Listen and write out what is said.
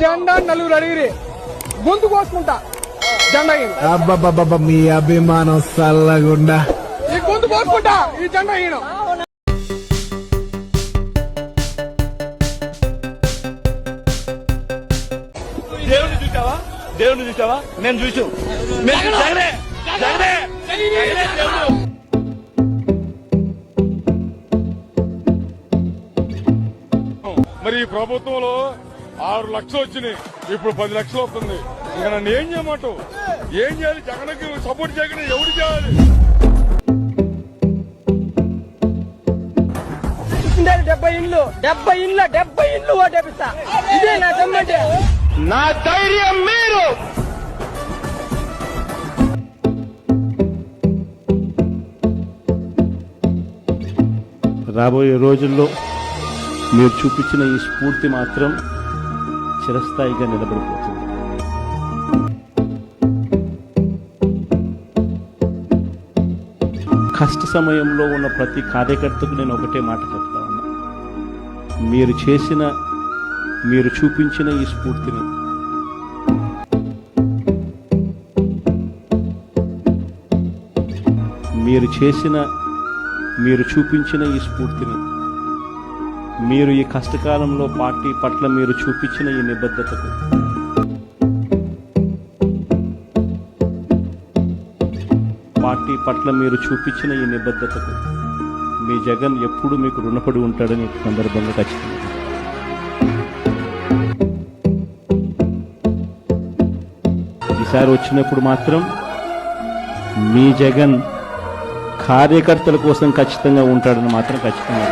జెండా నలుగురు అడిగిరి. గొంతు కోసుకుంటా. జెండా మీ అభిమానం సల్లగుండా. ఈ గొంతు కోసుకుంటా. ఈ జెండా ఈయన దేవుని చూసావా దేవుని చూసావా నేను చూసు నేను జగనే! జగనే! జగనే దేవుడు. మరి ఈ ప్రభుత్వంలో ఆరు లక్షలు వచ్చినాయి. ఇప్పుడు పది లక్షలు వస్తుంది. ఇక నన్ను ఏం చేయమంటావు? ఏం చేయాలి? జగన్కి సపోర్ట్ చేయకుండా ఎవరు చేయాలి? డెబ్బై ఇండ్లు. డెబ్బై ఇండ్ల డెబ్బై ఇండ్లు ఓటేపిస్తా. ఇదే నా దమ్మంటే నా ధైర్యం మీరు! రాబోయే రోజుల్లో మీరు చూపించిన ఈ స్ఫూర్తి మాత్రం చిరస్థాయిగా నిలబడిపోతుంది. కష్ట సమయంలో ఉన్న ప్రతి కార్యకర్తకు నేను ఒకటే మాట చెప్తా ఉన్నా. మీరు చేసిన మీరు చూపించిన ఈ స్ఫూర్తిని మీరు చేసిన మీరు చూపించిన ఈ స్ఫూర్తిని మీరు ఈ కష్టకాలంలో పార్టీ పట్ల మీరు చూపించిన ఈ నిబద్ధతకు. పార్టీ పట్ల మీరు చూపించిన ఈ నిబద్ధతకు. మీ జగన్ ఎప్పుడు మీకు రుణపడి ఉంటాడని సందర్భంగా ఖచ్చితంగా. ఈసారి వచ్చినప్పుడు మాత్రం మీ జగన్ కార్యకర్తల కోసం ఖచ్చితంగా ఉంటాడని మాత్రం ఖచ్చితంగా